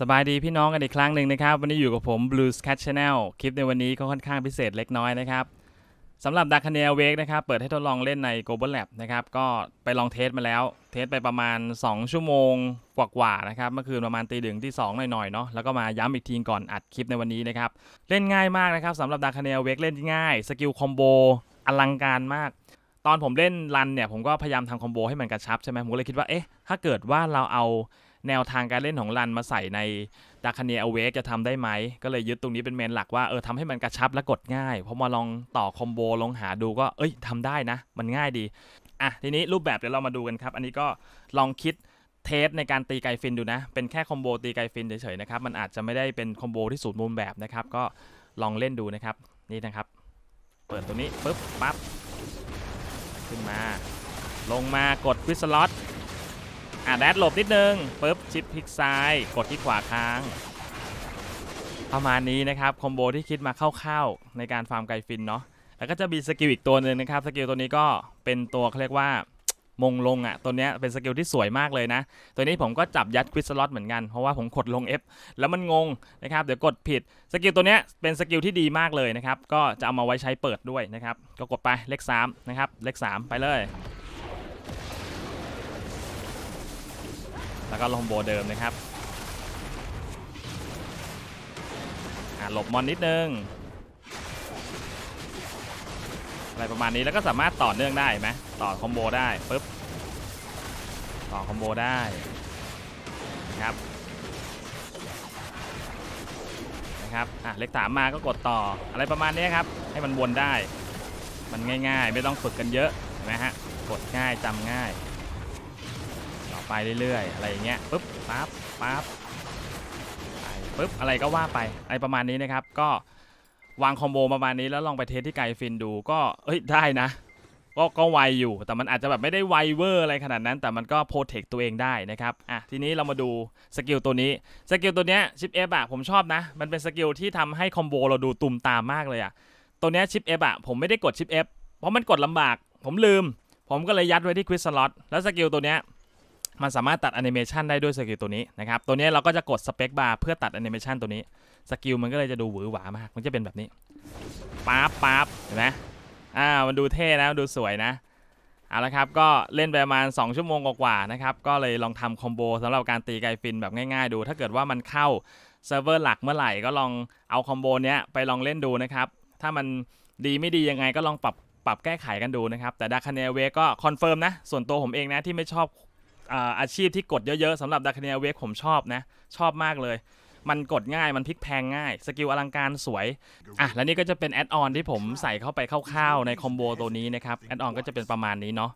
สบายดีพี่น้องกันอีกครั้งหนึ่งนะครับ วันนี้อยู่กับผม Blues Cat Channel คลิปในวันนี้ก็ค่อนข้างพิเศษเล็กน้อยนะครับสำหรับ Dark n e l Wake นะครับ เปิดให้ทดลองเล่นใน Global Lab นะครับ ก็ไปลองเทสมาแล้ว เทสไปประมาณ 2 ชั่วโมงกว่าๆนะครับ เมื่อคืนประมาณตีดึงที่2หน่อยๆเนาะ แล้วก็มาย้ำอีกทีก่อนอัดคลิปในวันนี้นะครับ เล่นง่ายมากนะครับสำหรับ Dark n e l Wake เล่นง่าย สกิลคอมโบอลังการมาก ตอนผมเล่นรันเนี่ยผมก็พยายามทำคอมโบให้มันกระชับใช่ไหมผมก็เลยคิดว่า เอ๊ะ ถ้าเกิดว่าเราเอา แนวทางการเล่นของรันมาใส่ในดาคาเนียเอเวกจะทำได้ไหม ก็เลยยึดตรงนี้เป็นเมนหลักว่าเออทำให้มันกระชับและกดง่ายพอมาลองต่อคอมโบลองหาดูก็เอ้ยทำได้นะ มันง่ายดี อะ ทีนี้รูปแบบเดี๋ยวเรามาดูกันครับ อันนี้ก็ลองคิดเทสในการตีไกฟินดูนะ เป็นแค่คอมโบตีไกฟินเฉยๆนะครับ มันอาจจะไม่ได้เป็นคอมโบที่สูตรมุมแบบนะครับ ก็ลองเล่นดูนะครับ นี่นะครับ เปิดตรงนี้ปุ๊บปั๊บ ขึ้นมา ลงมากดควิสล็อต อะแดดหลบนิดนึงปุ๊บชิปพลิกซ้าย กดที่ขวาค้าง ประมาณนี้นะครับ คอมโบที่คิดมาคร่าวๆในการฟาร์มไกฟินเนาะแล้วก็จะมีสกิลอีกตัวหนึ่งนะครับ สกิลตัวนี้ก็เป็นตัวเขาเรียกว่ามงลงอะ ตัวเนี้ยเป็นสกิลที่สวยมากเลยนะ ตัวนี้ผมก็จับยัดควิสล็อตเหมือนกัน เพราะว่าผมกดลง F แล้วมันงงนะครับ เดี๋ยวกดผิด สกิลตัวเนี้ยเป็นสกิลที่ดีมากเลยนะครับ ก็จะเอามาไว้ใช้เปิดด้วยนะครับ ก็กดไปเลข3นะครับ เลข 3 ไปเลย แล้วก็ลงโบเดิมนะครับหลบมอนนิดนึง อะไรประมาณนี้แล้วก็สามารถต่อเนื่องได้ไหมต่อคอมโบได้ปุ๊บต่อคอมโบได้นะครับนะครับอะเลขสามมาก็กดต่ออะไรประมาณนี้ครับ ให้มันวนได้ มันง่ายๆ ไม่ต้องฝึกกันเยอะนไหมฮะกดง่ายจำง่าย ไปเรื่อยๆ อะไรอย่างเงี้ยปุ๊บปั๊บปั๊บไปปุ๊บอะไรก็ว่าไปอะไรประมาณนี้นะครับ ก็วางคอมโบประมาณนี้แล้วลองไปเทสที่ไกลฟินดูก็เอ้ยได้นะ ก็ก็ไวอยู่ แต่มันอาจจะแบบไม่ได้ไวเวอร์อะไรขนาดนั้น แต่มันก็โปรเทคตัวเองได้นะครับอะทีนี้เรามาดูสกิลตัวนี้สกิลตัวเนี้ยชิปเอฟอะผมชอบนะ มันเป็นสกิลที่ทำให้คอมโบเราดูตุ่มตามมากเลยอะตัวเนี้ยชิปเอฟอะผมไม่ได้กดชิปเอฟเพราะมันกดลำบาก ผมลืม ผมก็เลยยัดไว้ที่ควิสสล็อตแล้วสกิลตัวเนี้ย มันสามารถตัดแอนิเมชันได้ด้วยสกิลตัวนี้นะครับ ตัวนี้เราก็จะกดสเปคบาร์เพื่อตัดแอนิเมชันตัวนี้ สกิลมันก็เลยจะดูหวือหวามาก มันจะเป็นแบบนี้ป๊าบป๊าบเห็นไหมอ่า มันดูเท่นะ ดูสวยนะ เอาละครับ ก็เล่นไปประมาณ 2 ชั่วโมงกว่าๆนะครับ ก็เลยลองทำคอมโบสำหรับการตีไกฟินแบบง่ายๆดู ถ้าเกิดว่ามันเข้าเซิร์ฟเวอร์หลักเมื่อไหร่ก็ลองเอาคอมโบเนี้ยไปลองเล่นดูนะครับ ถ้ามันดีไม่ดียังไงก็ลองปรับปรับแก้ไขกันดูนะครับ แต่ดาคาเนเวก็คอนเฟิร์มนะ ส่วนตัวผมเองนะที่ไม่ชอบ อาชีพที่กดเยอะๆสำหรับดาคเนียเวกผมชอบนะ ชอบมากเลย มันกดง่ายมันพลิกแพงง่าย สกิลอลังการสวยอะและนี่ก็จะเป็นแอดออนที่ผมใส่เข้าไปคร่าวๆในคอมโบตัวนี้นะครับแอดออนก็จะเป็นประมาณนี้เนาะ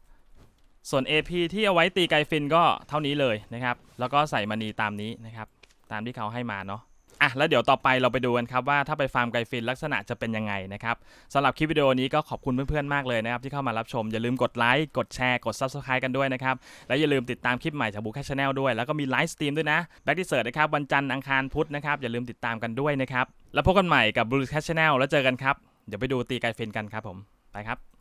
ส่วน AP ที่เอาไว้ตีไกฟินก็เท่านี้เลยนะครับ แล้วก็ใส่มานีตามนี้นะครับ ตามที่เขาให้มาเนาะ อะแล้วเดี๋ยวต่อไปเราไปดูกันครับว่าถ้าไปฟาร์มไกฟินลักษณะจะเป็นยังไงนะครับสำหรับคลิปวิดีโอนี้ก็ขอบคุณเพื่อนๆมากเลยนะครับที่เข้ามารับชม อย่าลืมกดไลค์กดแชร์กด Subscribe กันด้วยนะครับ และอย่าลืมติดตามคลิปใหม่จากบุ๊คแคชแนลด้วย แล้วก็มีไลฟ์สตรีมด้วยนะแบ็กที่เสิร์นะครับวันจันทร์อังคารพุธนะครับอย่าลืมติดตามกันด้วยนะครับแล้วพบกันใหม่กับ Blue Cat Channel แล้วเจอกันครับเดี๋ยวไปดูตีไกฟินกันครับผมไปครับ